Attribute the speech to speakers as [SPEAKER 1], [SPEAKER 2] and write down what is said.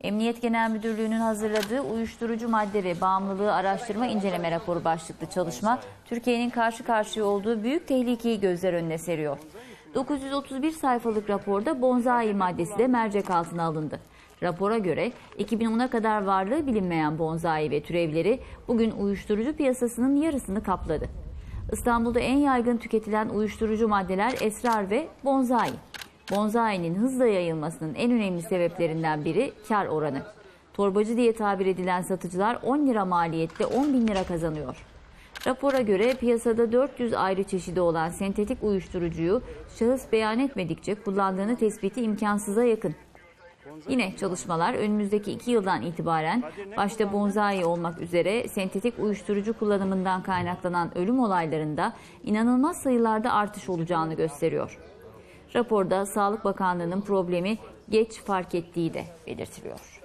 [SPEAKER 1] Emniyet Genel Müdürlüğü'nün hazırladığı uyuşturucu madde ve bağımlılığı araştırma inceleme raporu başlıklı çalışma, Türkiye'nin karşı karşıya olduğu büyük tehlikeyi gözler önüne seriyor. 931 sayfalık raporda bonzai maddesi de mercek altına alındı. Rapora göre 2010'a kadar varlığı bilinmeyen bonzai ve türevleri bugün uyuşturucu piyasasının yarısını kapladı. İstanbul'da en yaygın tüketilen uyuşturucu maddeler esrar ve bonzai. Bonzai'nin hızla yayılmasının en önemli sebeplerinden biri kar oranı. Torbacı diye tabir edilen satıcılar 10 lira maliyette 10 bin lira kazanıyor. Rapora göre piyasada 400 ayrı çeşidi olan sentetik uyuşturucuyu şahıs beyan etmedikçe kullandığını tespiti imkansıza yakın. Yine çalışmalar önümüzdeki iki yıldan itibaren başta bonzai olmak üzere sentetik uyuşturucu kullanımından kaynaklanan ölüm olaylarında inanılmaz sayılarda artış olacağını gösteriyor. Raporda Sağlık Bakanlığı'nın problemi geç fark ettiği de belirtiliyor.